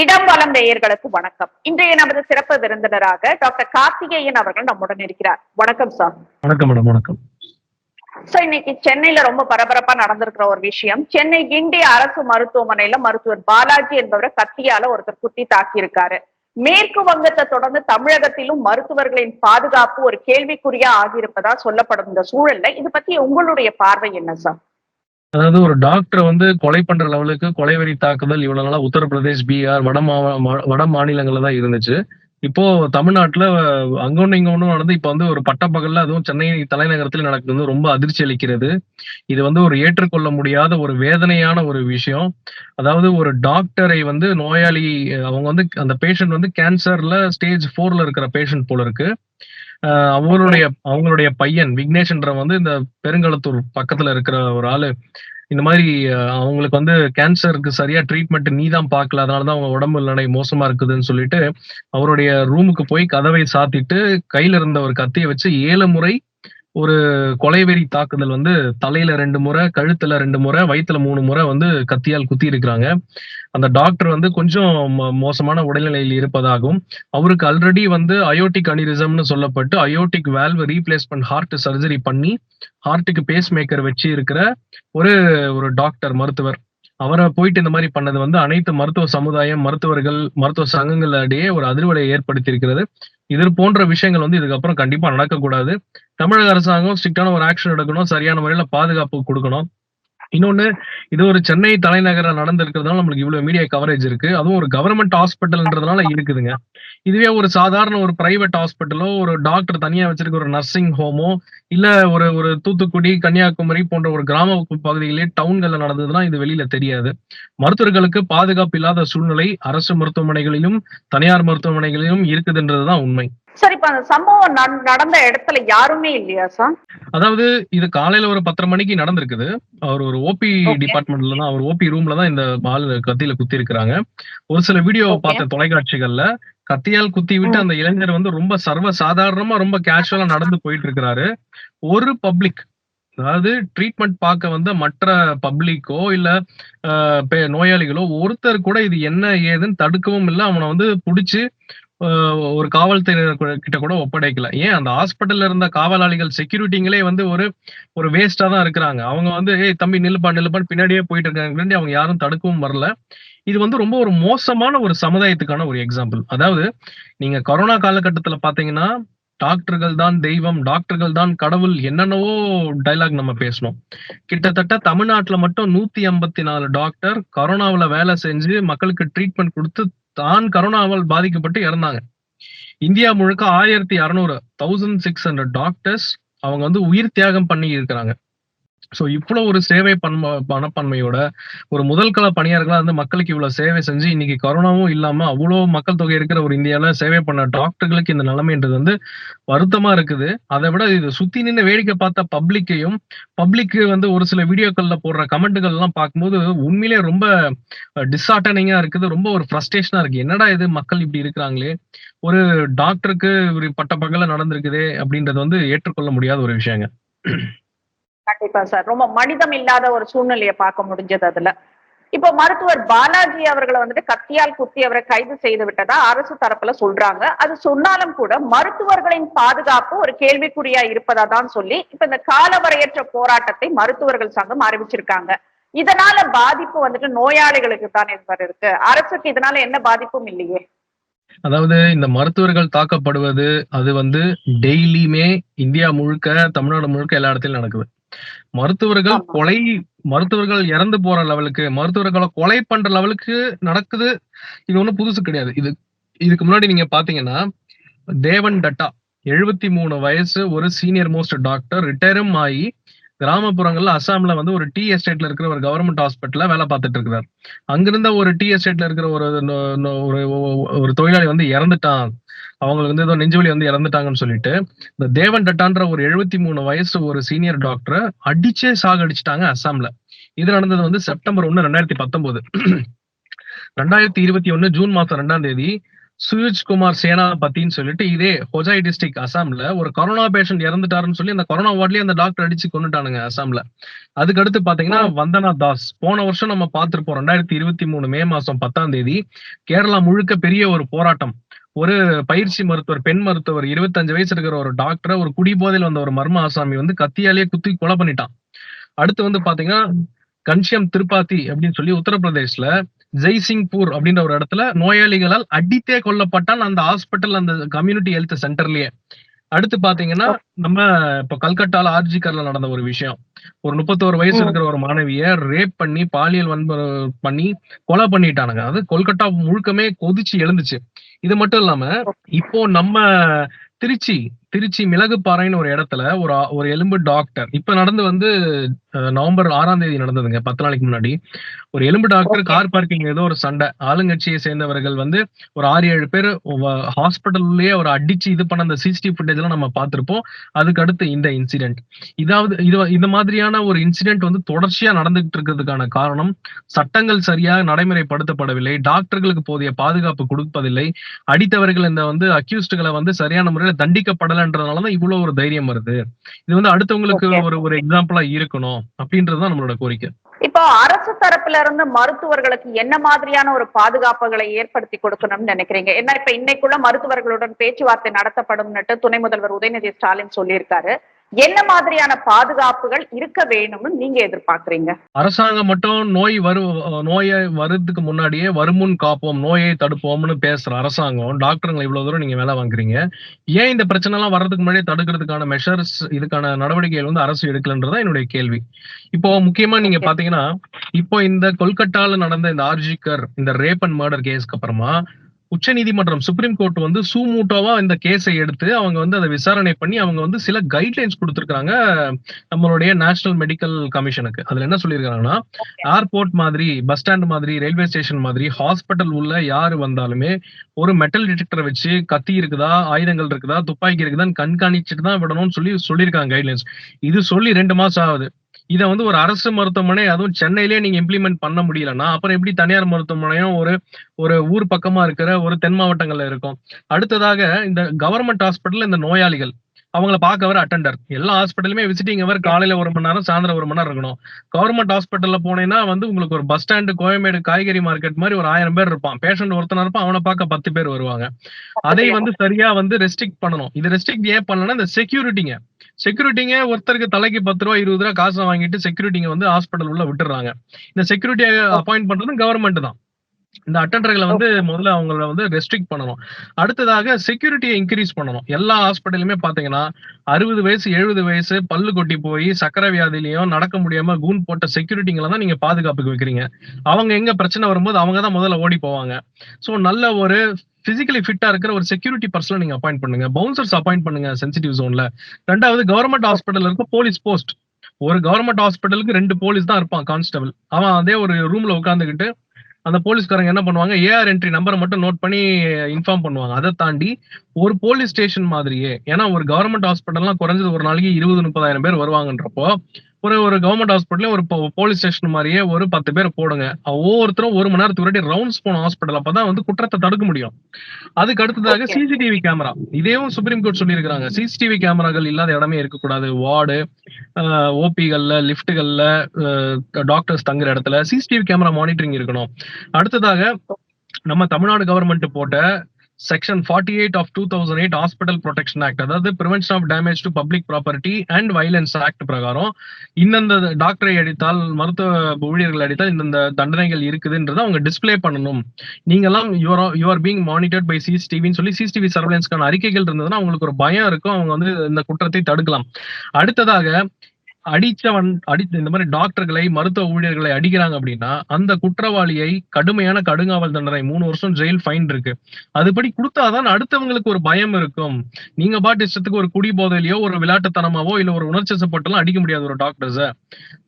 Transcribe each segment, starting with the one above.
இடம் வளம் நேயர்களுக்கு வணக்கம். இன்றைய நமது சிறப்பு விருந்தினராக டாக்டர் கார்த்திகேயன் அவர்கள் நம்முடன் இருக்கிறார். வணக்கம் சார் வணக்கம் மேடம் வணக்கம். சோ இன்னைக்கு சென்னையில ரொம்ப பரபரப்பா நடந்திருக்கிற ஒரு விஷயம். சென்னை கிண்டி அரசு மருத்துவமனையில மருத்துவர் பாலாஜி என்பவரை கத்தியால ஒருத்தர் குத்தி தாக்கி இருக்காரு மேற்கு வங்கத்தை தொடர்ந்து தமிழகத்திலும் மருத்துவர்களின் பாதுகாப்பு ஒரு கேள்விக்குறியா ஆகியிருப்பதா சொல்லப்படும் இந்த சூழல்ல இது பத்தி உங்களுடைய பார்வை என்ன சார் அதாவது ஒரு டாக்டர் வந்து கொலை பண்ற லெவலுக்கு கொலைவெறி தாக்குதல் இவ்வளவு நாளா உத்தரப்பிரதேஷ் பீகார் வட மா வட மாநிலங்கள்ல தான் இருந்துச்சு. இப்போ தமிழ்நாட்டுல அங்க ஒண்ணு இங்க ஒண்ணும் நடந்து இப்ப வந்து ஒரு பட்டப்பகல்ல அதுவும் சென்னை தலைநகரத்தில் நடக்குது. ரொம்ப அதிர்ச்சி அளிக்கிறது. இது வந்து ஒரு ஏற்றுக்கொள்ள முடியாத ஒரு வேதனையான ஒரு விஷயம். அதாவது ஒரு டாக்டரை வந்து நோயாளி அவங்க வந்து அந்த பேஷண்ட் வந்து கேன்சர்ல ஸ்டேஜ் ஃபோர்ல இருக்கிற பேஷண்ட் போல இருக்கு. அவங்களுடைய அவங்களுடைய பையன் விக்னேஷ்ன்ற வந்து இந்த பெருங்களத்தூர் பக்கத்துல இருக்கிற ஒரு ஆளு. இந்த மாதிரி அவங்களுக்கு வந்து கேன்சருக்கு சரியா ட்ரீட்மெண்ட் நீ தான் பார்க்கல. அதனாலதான் அவங்க உடம்பு நிலை மோசமா இருக்குதுன்னு சொல்லிட்டு அவருடைய ரூமுக்கு போய் கதவை சாத்திட்டு கையில இருந்த ஒரு கத்தியை வச்சு ஏழு முறை ஒரு கொலைவெறி தாக்குதல் வந்து தலையில ரெண்டு முறை கழுத்துல ரெண்டு முறை வயிற்றுல மூணு முறை வந்து கத்தியால் குத்தி இருக்கிறாங்க அந்த டாக்டர் வந்து கொஞ்சம் மோ- மோசமான உடல்நிலையில் இருப்பதாகவும் அவருக்கு ஆல்ரெடி வந்து அயோட்டிக் அனிரிசம்னு சொல்லப்பட்டு aortic valve replacement heart surgery பண்ணி ஹார்ட்டுக்கு பேஸ் மேக்கர் வச்சு இருக்கிற ஒரு ஒரு டாக்டர் மருத்துவர். அவரை போயிட்டு இந்த மாதிரி பண்ணது வந்து அனைத்து மருத்துவ சமுதாயம் மருத்துவர்கள் மருத்துவ சங்கங்களிடையே ஒரு அதிர்வலையை ஏற்படுத்தி இருக்கிறது இது போன்ற விஷயங்கள் வந்து இதுக்கப்புறம் கண்டிப்பா நடக்கக்கூடாது. தமிழக அரசாங்கம் ஸ்ட்ரிக்டான ஒரு ஆக்ஷன் எடுக்கணும் சரியான முறையில பாதுகாப்பு கொடுக்கணும். இன்னொன்னு இது ஒரு சென்னை தலைநகர நடந்திருக்கிறதுனால நம்மளுக்கு இவ்வளவு மீடியா கவரேஜ் இருக்கு. அதுவும் ஒரு கவர்மெண்ட் ஹாஸ்பிட்டல்ன்றதுனால இருக்குதுங்க. இதுவே ஒரு சாதாரண ஒரு பிரைவேட் ஹாஸ்பிட்டலோ ஒரு டாக்டர் தனியா வச்சிருக்க ஒரு நர்சிங் ஹோமோ இல்ல ஒரு ஒரு தூத்துக்குடி கன்னியாகுமரி போன்ற ஒரு கிராம பகுதிகளே டவுன்கள்ல நடந்ததுன்னா இது வெளியில தெரியாது. மருத்துவர்களுக்கு பாதுகாப்பு இல்லாத சூழ்நிலை அரசு மருத்துவமனைகளிலும் தனியார் மருத்துவமனைகளிலும் இருக்குதுன்றதுதான் உண்மை. சார் இப்ப அந்த சம்பவம் நட- நடந்த இடத்துல யாருமே இல்லையா சார் அதாவது இது காலையில ஒரு பத்தரை மணிக்கு நடந்திருக்குது. அவர் ஒரு ஓபி. டிபார்ட்மெண்ட்ல தான் அவர் ஓபி ரூம்ல தான் இந்த ஆள் கத்தியில குத்தி இருக்கிறாங்க ஒரு சில வீடியோ. பார்த்த தொலைக்காட்சிகள்ல கத்தியால் குத்தி விட்டு அந்த இளைஞர் வந்து ரொம்ப சர்வ சாதாரணமா ரொம்ப கேஷுவலா நடந்து போயிட்டு இருக்கிறாரு ஒரு பப்ளிக் அதாவது ட்ரீட்மெண்ட் பார்க்க வந்த மற்ற பப்ளிக்கோ இல்ல நோயாளிகளோ ஒருத்தர் கூட இது என்ன ஏதுன்னு தடுக்கவும் இல்லை அவனை வந்து புடிச்சு ஒரு காவல்துறையினர் கிட்ட கூட ஒப்படைக்கல. ஏன்? அந்த ஹாஸ்பிட்டல்ல இருந்த காவலாளிகள் செக்யூரிட்டிங்களே வந்து ஒரு ஒரு வேஸ்டா தான் இருக்கிறாங்க. அவங்க வந்து ஏய் தம்பி நில்லுப்பா நில்லுப்பான்னு பின்னாடியே போயிட்டு இருக்காங்க அவங்க யாரும் தடுக்கவும் வரல. இது வந்து ரொம்ப ஒரு மோசமான ஒரு சமுதாயத்துக்கான ஒரு எக்ஸாம்பிள் அதாவது நீங்க கொரோனா காலகட்டத்துல பாத்தீங்கன்னா டாக்டர்கள் தான் தெய்வம் டாக்டர்கள் தான் கடவுள் என்னென்னவோ டைலாக் நம்ம பேசணும் கிட்டத்தட்ட தமிழ்நாட்டுல மட்டும் நூத்தி ஐம்பத்தி நாலு டாக்டர் கொரோனாவுல வேலை செஞ்சு மக்களுக்கு ட்ரீட்மெண்ட் கொடுத்து தான் கரோனாவால் பாதிக்கப்பட்டு இறந்தாங்க. இந்தியா முழுக்க ஆயிரத்தி அறுநூறு தௌசண்ட் சிக்ஸ் ஹண்ட்ரட் டாக்டர்ஸ் அவங்க வந்து உயிர் தியாகம் பண்ணி இருக்கிறாங்க. ஸோ இவ்வளவு ஒரு சேவை பன்ம பணப்பன்மையோட ஒரு முதல் கள பணியாளர்களா வந்து மக்களுக்கு இவ்வளவு சேவை செஞ்சு இன்னைக்கு கொரோனாவும் இல்லாம அவ்வளோ மக்கள் தொகை இருக்கிற ஒரு இந்தியால சேவை பண்ண டாக்டர்களுக்கு இந்த நிலைமைன்றது வந்து வருத்தமா இருக்குது. அதை விட இது சுத்தி நின்று வேடிக்கை பார்த்த பப்ளிக்கையும் பப்ளிக்கு வந்து ஒரு சில வீடியோக்கள்ல போடுற கமெண்ட்டுகள் எல்லாம் பார்க்கும்போது உண்மையிலே ரொம்ப டிஸ்ஆர்டனிங்கா இருக்குது. ரொம்ப ஒரு ஃப்ரஸ்ட்ரேஷனா இருக்கு. என்னடா இது மக்கள் இப்படி இருக்கிறாங்களே? ஒரு டாக்டருக்கு ஒரு பட்ட பகல நடந்திருக்குதே அப்படின்றது வந்து ஏற்றுக்கொள்ள முடியாத ஒரு விஷயங்க. கண்டிப்பா சார். ரொம்ப மனிதம் இல்லாத ஒரு சூழ்நிலையை பார்க்க முடிஞ்சது அதுல. இப்போ மருத்துவர் பாலாஜி அவர்களை வந்துட்டு கத்தியால் குத்தி அவரை கைது செய்து விட்டதா அரசு தரப்புல சொல்றாங்க. அது சொன்னாலும் கூட மருத்துவர்களின் பாதுகாப்பு ஒரு கேள்விக்குறியா இருப்பதா தான் சொல்லி இப்ப இந்த காலவரையற்ற போராட்டத்தை மருத்துவர்கள் சங்கம் அறிவிச்சிருக்காங்க. இதனால பாதிப்பு வந்துட்டு நோயாளிகளுக்கு தானே சார் இருக்கு. அரசுக்கு இதனால என்ன பாதிப்பும் இல்லையே. அதாவது இந்த மருத்துவர்கள் தாக்கப்படுவது அது வந்து டெய்லியுமே இந்தியா முழுக்க தமிழ்நாடு முழுக்க எல்லா இடத்துலயும் நடக்குது. மருத்துவர்கள். கொலை மருத்துவர்கள் இறந்து போற லெவலுக்கு மருத்துவர்களை கொலை பண்ற லெவலுக்கு நடக்குது. இது ஒண்ணும் புதுசு கிடையாது. இது இதுக்கு முன்னாடி நீங்க பாத்தீங்கன்னா தேவன் டட்டா எழுபத்தி மூணு வயசு ஒரு சீனியர் மோஸ்ட் டாக்டர் ரிட்டையரும் ஆகி கிராமப்புறங்கள்ல அசாம்ல வந்து ஒரு டீ எஸ்டேட்ல இருக்கிற ஒரு கவர்மெண்ட் ஹாஸ்பிட்டல்ல வேலை பார்த்துட்டு இருக்கிறார். அங்கிருந்த ஒரு டீ எஸ்டேட்ல இருக்கிற ஒரு ஒரு தொழிலாளி வந்து இறந்துட்டான். அவங்களுக்கு வந்து ஏதோ நெஞ்சுவலி வந்து இறந்துட்டாங்கன்னு சொல்லிட்டு இந்த தேவன் டட்டான்ற ஒரு எழுபத்தி மூணு வயசு ஒரு சீனியர் டாக்டரை அடிச்சே சாகடிச்சிட்டாங்க அசாம்ல இது நடந்தது வந்து செப்டம்பர் ஒன்னு ரெண்டாயிரத்தி பத்தொன்பது ரெண்டாயிரத்தி இருபத்தி ஒன்னு ஜூன் மாசம் ரெண்டாம் தேதி சுயுஜ் குமார் சேனாபதின்னு சொல்லிட்டு இதே ஹொஜாய் டிஸ்ட்ரிக்ட் அசாம்ல ஒரு கொரோனா பேஷண்ட் இறந்துட்டாருன்னு சொல்லி அந்த கொரோனா வார்ட்லயே அந்த டாக்டர் அடிச்சு கொண்டுட்டானுங்க அசாம்ல. அதுக்கு அடுத்து பாத்தீங்கன்னா வந்தனா தாஸ். போன வருஷம் நம்ம பார்த்திருப்போம் ரெண்டாயிரத்தி இருபத்தி மூணு மே மாசம் பத்தாம் தேதி கேரளா முழுக்க பெரிய ஒரு போராட்டம். ஒரு பயிற்சி மருத்துவர் பெண் மருத்துவர் இருபத்தஞ்சு வயசு இருக்கிற ஒரு டாக்டரை ஒரு குடிபோதையில் வந்த ஒரு மர்ம ஆசாமி வந்து கத்தியாலேயே குத்தி கொலை பண்ணிட்டான். அடுத்து வந்து பாத்தீங்கன்னா கன்ஷியம் திருப்பாத்தி அப்படின்னு சொல்லி உத்தரப்பிரதேஷ்ல ஜெய்சிங்பூர் அப்படின்ற ஒரு இடத்துல நோயாளிகளால் அடித்தே கொல்லப்பட்டான் அந்த ஹாஸ்பிட்டல் அந்த கம்யூனிட்டி ஹெல்த் சென்டர்லயே அடுத்து பாத்தீங்கன்னா நம்ம இப்ப கல்கட்டால ஆர்ஜிகர்ல நடந்த ஒரு விஷயம். ஒரு முப்பத்தோரு வயசு. இருக்கிற ஒரு மாணவிய ரேப் பண்ணி பாலியல் வன்பு பண்ணி கொலை பண்ணிட்டானுங்க. அது கொல்கட்டா முழுக்கமே கொதிச்சு எழுந்துச்சு. இது மட்டும் இல்லாம இப்போ நம்ம திருச்சி திருச்சி மிளகுப்பாறைன்னு ஒரு இடத்துல ஒரு ஒரு எலும்பு டாக்டர் இப்ப நடந்து வந்து நவம்பர் ஆறாம் தேதி நடந்ததுங்க பத்து நாளைக்கு முன்னாடி. ஒரு எலும்பு டாக்டர். கார் பார்க்கிங் ஏதோ ஒரு சண்டை. ஆளுங்கட்சியை சேர்ந்தவர்கள் வந்து ஒரு ஆறு ஏழு பேர் ஹாஸ்பிட்டல்லயே ஒரு அடிச்சு இது பண்ண அந்த சிசிடிவி ஃபுட்டேஜ் எல்லாம் நம்ம பார்த்திருப்போம். அதுக்கு அடுத்து இந்த இன்சிடென்ட் இதாவது இது இந்த மாதிரியான ஒரு இன்சிடென்ட் வந்து தொடர்ச்சியா நடந்துகிட்டு இருக்கிறதுக்கான காரணம் சட்டங்கள் சரியாக நடைமுறைப்படுத்தப்படவில்லை டாக்டர்களுக்கு போதிய பாதுகாப்பு கொடுப்பதில்லை அடித்தவர்கள் இந்த வந்து அக்யூஸ்டுகளை வந்து சரியான முறையில தண்டிக்கப்படலைன்றதுனாலதான் இவ்வளவு ஒரு தைரியம் வருது. இது வந்து அடுத்தவங்களுக்கு. ஒரு ஒரு எக்ஸாம்பிளா இருக்கணும் அப்படின்றதுதான் நம்மளோட கோரிக்கை. இப்போ அரசு தரப்புல இருந்து மருத்துவர்களுக்கு என்ன மாதிரியான ஒரு பாதுகாப்புகளை ஏற்படுத்தி கொடுக்கணும்னு நினைக்கிறீங்க? ஏன்னா இப்ப இன்னைக்குள்ள மருத்துவர்களுடன் பேச்சுவார்த்தை நடத்தப்படும்னுட்டு துணை முதல்வர் உதயநிதி ஸ்டாலின் சொல்லியிருக்காரு. என்ன மாதிரியான பாதுகாப்புகள் இருக்க வேணும்னு நீங்க எதிர்பார்க்கறீங்க? அரசாங்கம் மட்டும் நோய் வரு நோயை வர்றதுக்கு முன்னாடியே வருமுன் காப்போம் நோயை தடுப்போம்னு பேசுற அரசாங்கம் டாக்டருங்களை இவ்வளவு தூரம் நீங்க வேலை வாங்குறீங்க. ஏன் இந்த பிரச்சனை எல்லாம் வர்றதுக்கு முன்னாடியே தடுக்கிறதுக்கான மெஷர்ஸ் இதுக்கான நடவடிக்கைகள் வந்து அரசு எடுக்கலன்றதா என்னுடைய கேள்வி. இப்போ முக்கியமா நீங்க. பாத்தீங்கன்னா இப்போ இந்த கொல்கட்டால நடந்த இந்த ஆர்ஜிகர் இந்த ரேப் அண்ட் மர்டர் கேஸ்க்கு அப்புறமா உச்சநீதிமன்றம் சுப்ரீம் கோர்ட் வந்து சூமூட்டோவா இந்த கேஸை எடுத்து அவங்க வந்து அதை விசாரணை பண்ணி அவங்க வந்து சில கைட்லைன்ஸ் கொடுத்திருக்காங்க நம்மளுடைய நேஷனல் மெடிக்கல் கமிஷனுக்கு அதுல என்ன சொல்லியிருக்காங்கன்னா ஏர்போர்ட் மாதிரி பஸ் ஸ்டாண்ட் மாதிரி ரயில்வே ஸ்டேஷன் மாதிரி ஹாஸ்பிட்டல் உள்ள யாரு வந்தாலுமே ஒரு மெட்டல் டிடெக்டரை வச்சு கத்தி இருக்குதா ஆயுதங்கள் இருக்குதா துப்பாக்கி இருக்குதான்னு கண்காணிச்சுட்டு தான் விடணும்னு சொல்லி சொல்லியிருக்காங்க கைட்லைன்ஸ் இது சொல்லி ரெண்டு மாசம் ஆகுது. இதை வந்து ஒரு அரசு மருத்துவமனை அதுவும் சென்னையிலேயே நீங்க இம்ப்ளிமெண்ட் பண்ண முடியலன்னா அப்புறம் எப்படி தனியார் மருத்துவமனையும் ஒரு ஒரு ஊர் பக்கமா இருக்கிற ஒரு தென் மாவட்டங்கள்ல இருக்கும். அடுத்ததாக இந்த கவர்மெண்ட் ஹாஸ்பிட்டல் இந்த நோயாளிகள். அவங்கள பார்க்க வர அட்டெண்டர் எல்லா ஹாஸ்பிட்டலுமே விசிட்டிங் அவர் காலையில ஒரு மணி நேரம் சாயந்தரம் ஒரு மணி நேரம் இருக்கணும். கவர்மெண்ட் ஹாஸ்பிட்டல்ல போனீங்கன்னா வந்து உங்களுக்கு ஒரு பஸ் ஸ்டாண்டு கோயம்பேடு காய்கறி மார்க்கெட் மாதிரி ஒரு ஆயிரம் பேர் இருப்பான். பேஷண்ட் ஒருத்தனா இருப்பான் அவனை பார்க்க பத்து பேர் வருவாங்க. அதை வந்து சரியா வந்து ரெஸ்ட்ரிக்ட் பண்ணணும். இது ரெஸ்ட்ரிக்ட் ஏன் பண்ணலன்னா இந்த செக்யூரிட்டிங்க செக்யூரிட்டிங்க ஒருத்தருக்கு தலைக்கு பத்து ரூபா இருபது ரூபா காசை வாங்கிட்டு செக்யூரிட்டிங்க வந்து ஹாஸ்பிட்டல் உள்ள விட்டுறாங்க. இந்த செக்யூரிட்டியை அப்பாயிண்ட் பண்றதும் கவர்மெண்ட் தான். இந்த அட்டண்டர்களை வந்து முதல்ல அவங்கள வந்து ரெஸ்ட்ரிக்ட் பண்ணணும். அடுத்ததாக செக்யூரிட்டியை இன்க்ரீஸ் பண்ணணும். எல்லா ஹாஸ்பிட்டலுமே பாத்தீங்கன்னா அறுபது வயசு எழுபது வயசு பல்லு கொட்டி போய் சக்கரை வியாதிலையும் நடக்க முடியாம கூன் போட்ட செக்யூரிட்டிங்களை தான் நீங்க பாதுகாப்புக்கு வைக்கிறீங்க. அவங்க எங்க பிரச்சனை வரும்போது அவங்க தான் முதல்ல ஓடி போவாங்க. சோ நல்ல ஒரு பிசிக்கலி ஃபிட்டா இருக்கிற ஒரு செக்யூரிட்டி பர்சனை நீங்க அப்பாயிண்ட் பண்ணுங்க. பவுன்சர்ஸ் அப்பாயிண்ட் பண்ணுங்க சென்சிட்டிவ் ஜோன்ல ரெண்டாவது கவர்மெண்ட் ஹாஸ்பிட்டல் இருக்க போலீஸ் போஸ்ட் ஒரு கவர்மெண்ட் ஹாஸ்பிட்டலுக்கு ரெண்டு போலீஸ் தான் இருப்பான் கான்ஸ்டபிள் அவன் அதே ஒரு ரூம்ல உட்காந்துக்கிட்டு அந்த போலீஸ்காரங்க என்ன பண்ணுவாங்க? ஏஆர் என்ட்ரி நம்பரை மட்டும் நோட் பண்ணி இன்ஃபார்ம் பண்ணுவாங்க. அதை தாண்டி ஒரு போலீஸ் ஸ்டேஷன் மாதிரியே ஏன்னா ஒரு கவர்மெண்ட் ஹாஸ்பிட்டல்லாம் குறைஞ்சது ஒரு நாளைக்கு இருபது முப்பதாயிரம் பேர் வருவாங்கன்றப்போ ஒரு ஒரு கவர்மெண்ட் ஹாஸ்பிட்டலே ஒரு போலீஸ் ஸ்டேஷன் மாதிரியே ஒரு பத்து பேர் போடுங்க. ஒவ்வொருத்தரும் ஒரு மணி நேரத்துக்கு முன்னாடி ரவுண்ட்ஸ் போன ஹாஸ்பிட்டல் அப்பதான் வந்து குற்றத்தை தடுக்க முடியும். அதுக்கு அடுத்ததாக. சிசிடிவி கேமரா இதையும் சுப்ரீம் கோர்ட் சொல்லியிருக்காங்க சிசிடிவி கேமராக்கள் இல்லாத இடமே இருக்கக்கூடாது. வார்டு ஓபிகள்ல லிஃப்ட்டுகளில் டாக்டர்ஸ் தங்குற இடத்துல சிசிடிவி கேமரா மானிட்டரிங் இருக்கணும். அடுத்ததாக நம்ம தமிழ்நாடு கவர்மெண்ட் போட்ட section forty eight of two thousand eight hospital protection act அதாவது prevention of damage to public property and violence act பிரகாரம் இந்தந்த டாக்டரை அடித்தால் மருத்துவ ஊழியர்கள் அடித்தால் இந்தந்த தண்டனைகள் இருக்குதுன்றத அவங்க டிஸ்ப்ளே பண்ணணும். நீங்கெல்லாம் you are you are being monitored by சிசிடிவின்னு சொல்லி சிசிடிவி சர்வேலன்ஸ்க்கான அறிக்கைகள் இருந்ததுன்னா அவங்களுக்கு ஒரு பயம் இருக்கும். அவங்க வந்து இந்த குற்றத்தை தடுக்கலாம். அடுத்ததாக அடிச்சவன் அடி இந்த மாதிரி டாக்டர்களை மருத்துவ ஊழியர்களை அடிக்கிறாங்க அப்படின்னா அந்த குற்றவாளியை கடுமையான கடுங்காவல் தண்டனை மூணு வருஷம் ஜெயில் ஃபைன் இருக்கு. அதுபடி கொடுத்தாதான் அடுத்தவங்களுக்கு ஒரு பயம் இருக்கும். நீங்க பாட்டு இஷ்டத்துக்கு ஒரு குடி போதையிலயோ ஒரு விளையாட்டுத்தனமாவோ இல்ல ஒரு உணர்ச்சி சப்பட்டெல்லாம் அடிக்க முடியாது ஒரு டாக்டர்ஸ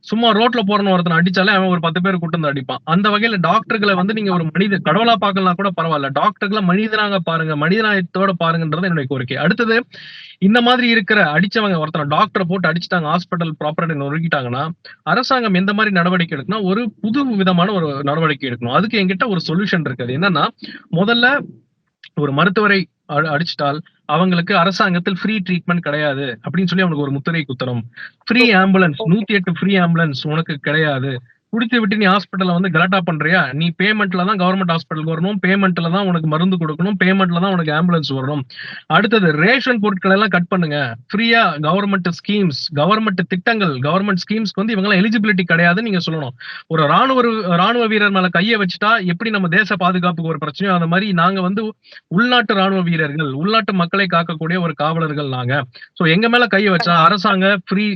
சும்மா ரோட்ல போறன்னு ஒருத்தன் அடிச்சாலே அவன் ஒரு பத்து பேர் கூட்டம் அடிப்பான். அந்த வகையில டாக்டர்களை வந்து நீங்க ஒரு மனித கடவுளா பாக்கலாம் கூட பரவாயில்ல. டாக்டர்களை மனிதனாக பாருங்க மனிதநாயத்தோட பாருங்கன்றது என்னுடைய கோரிக்கை. அடுத்தது இந்த மாதிரி இருக்கிற அடிச்சவங்க ஒருத்தர் டாக்டரை போட்டு அடிச்சுட்டாங்க ஹாஸ்பிட்டல் ப்ராப்பர்ட்டி நொறுக்கிட்டாங்கன்னா அரசாங்கம் எந்த மாதிரி நடவடிக்கை எடுக்கணும் ஒரு புது விதமான ஒரு நடவடிக்கை எடுக்கணும். அதுக்கு என்கிட்ட ஒரு சொல்யூஷன் இருக்கு. அது என்னன்னா முதல்ல ஒரு மருத்துவரை அடிச்சிட்டால் அவங்களுக்கு அரசாங்கத்தில் ஃப்ரீ ட்ரீட்மெண்ட் கிடையாது அப்படின்னு சொல்லி அவனுக்கு ஒரு முத்திரை குத்தணும். ஃப்ரீ ஆம்புலன்ஸ் நூத்தி எட்டு ஃப்ரீ ஆம்புலன்ஸ் உனக்கு கிடையாது. குடித்து விட்டு நீ ஹாஸ்பிட்டல்ல வந்து கலாட்டா பண்றியா? நீ பேமெண்ட்ல தான் கவர்மெண்ட் ஹாஸ்பிட்டலுக்கு வரணும். பேமெண்ட்ல தான் உனக்கு மருந்து கொடுக்கணும். பேமெண்ட்ல தான் உனக்கு ஆம்புலன்ஸ் வரணும். அடுத்தது ரேஷன் பொருட்கள் எல்லாம் கட் பண்ணுங்க. ஃப்ரீயா கவர்மெண்ட் ஸ்கீம்ஸ் கவர்மெண்ட் திட்டங்கள் கவர்மெண்ட் ஸ்கீம்ஸ்க்கு வந்து இவங்க எலிஜிபிலிட்டி கிடையாதுன்னு நீங்க சொல்லணும். ஒரு ராணுவ ராணுவ வீரர் மேல கையை வச்சுட்டா எப்படி நம்ம தேச பாதுகாப்புக்கு ஒரு பிரச்சனையோ அந்த மாதிரி நாங்க வந்து உள்நாட்டு ராணுவ வீரர்கள் உள்நாட்டு மக்களை காக்கக்கூடிய ஒரு காவலர்கள் நாங்க. சோ எங்க மேல கையை வச்சா அரசாங்க ஃப்ரீ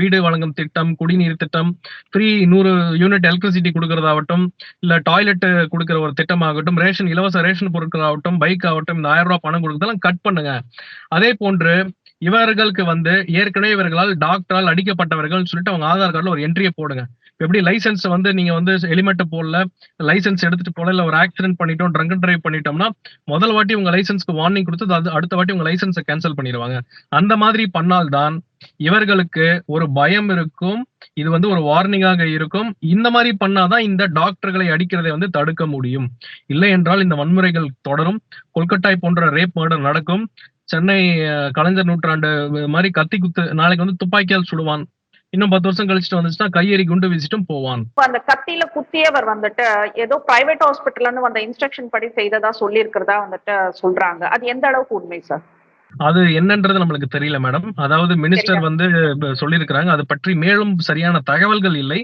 வீடு வழங்கும் திட்டம் குடிநீர் திட்டம் ஃப்ரீ நூறு யூனிட் எலக்ட்ரிசிட்டி கொடுக்கறதாகட்டும் இல்ல டாய்லெட் கொடுக்கிற ஒரு திட்டமாகட்டும் ரேஷன் இலவச ரேஷன் பொருட்கள் ஆகட்டும் பைக் ஆகட்டும் இந்த ஆயிரம் ரூபாய் பணம் கொடுக்கறதெல்லாம் கட் பண்ணுங்க. அதே போன்று இவர்களுக்கு வந்து ஏற்கனவே இவர்களால் டாக்டரால் அடிக்கப்பட்டவர்கள் சொல்லிட்டு அவங்க ஆதார் கார்டுல ஒரு என்ட்ரியை போடுங்க. எப்படி லைசென்ஸ் வந்து நீங்க வந்து ஹெலிமெட் போடல லைசென்ஸ் எடுத்துட்டு போல இல்ல ஒரு ஆக்சிடென்ட் பண்ணிட்டோம் ட்ரங்க் டிரைவ் பண்ணிட்டோம்னா முதல் வாட்டி உங்க லைசென்ஸ்க்கு வார்னிங் கொடுத்து அது அடுத்த வாட்டி உங்க லைசன்ஸை கேன்சல் பண்ணிடுவாங்க. அந்த மாதிரி பண்ணால்தான் இவர்களுக்கு ஒரு பயம் இருக்கும் இது வந்து ஒரு வார்னிங்காக இருக்கும். இந்த மாதிரி பண்ணாதான் இந்த டாக்டர்களை அடிக்கிறதை வந்து தடுக்க முடியும். இல்லை என்றால் இந்த வன்முறைகள் தொடரும். கொல்கட்டாய் போன்ற ரேப் மர்டர் நடக்கும். சென்னை கலைஞர் நூற்றாண்டு மாதிரி கத்தி குத்து நாளைக்கு வந்து துப்பாக்கியால் சுடுவான். இன்னும் பத்து வருஷம் கழிச்சுட்டு வந்துச்சுன்னா கையெறி குண்டு வீசிட்டும் போவான். அந்த கத்தியில குத்தியவர் வந்துட்டு ஏதோ பிரைவேட் ஹாஸ்பிட்டல்னு இருந்து வந்த இன்ஸ்ட்ரக்ஷன் படி செய்ததா சொல்லி இருக்கிறதா வந்துட்டு சொல்றாங்க. அது எந்த அளவுக்கு உண்மை சார் அது என்னன்றது நம்மளுக்கு தெரியல மேடம் அதாவது மினிஸ்டர் வந்து சொல்லியிருக்கிறாங்க. அது பற்றி மேலும் சரியான தகவல்கள் இல்லை.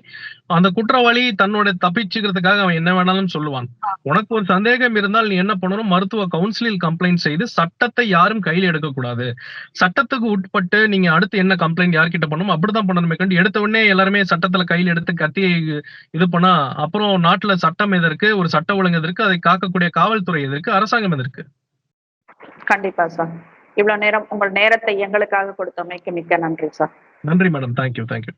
அந்த குற்றவாளி தன்னோட தப்பிச்சுக்கிறதுக்காக அவன் என்ன வேணாலும் சொல்லுவான். உனக்கு ஒரு சந்தேகம் இருந்தால் நீ என்ன பண்ணணும்? மருத்துவ கவுன்சிலில் கம்ப்ளைண்ட் செய்து சட்டத்தை யாரும் கையில் எடுக்கக்கூடாது. சட்டத்துக்கு உட்பட்டு நீங்க அடுத்து என்ன கம்ப்ளைண்ட் யார்கிட்ட பண்ணணும்? அப்படிதான் பண்ணணுமே கண்டு எடுத்த உடனே எல்லாருமே சட்டத்துல கையில் எடுத்து கத்தியை இது பண்ணா அப்புறம் நாட்டுல சட்டம் எதற்கு ஒரு சட்ட ஒழுங்கு எதற்கு அதை காக்கக்கூடிய காவல்துறை எதற்கு அரசாங்கம் எதற்கு கண்டிப்பா சார் இவ்வளவு நேரம் உங்கள் நேரத்தை எங்களுக்காக கொடுத்தமைக்கு மிக்க நன்றி சார். நன்றி மேடம் தேங்க்யூ தேங்க்யூ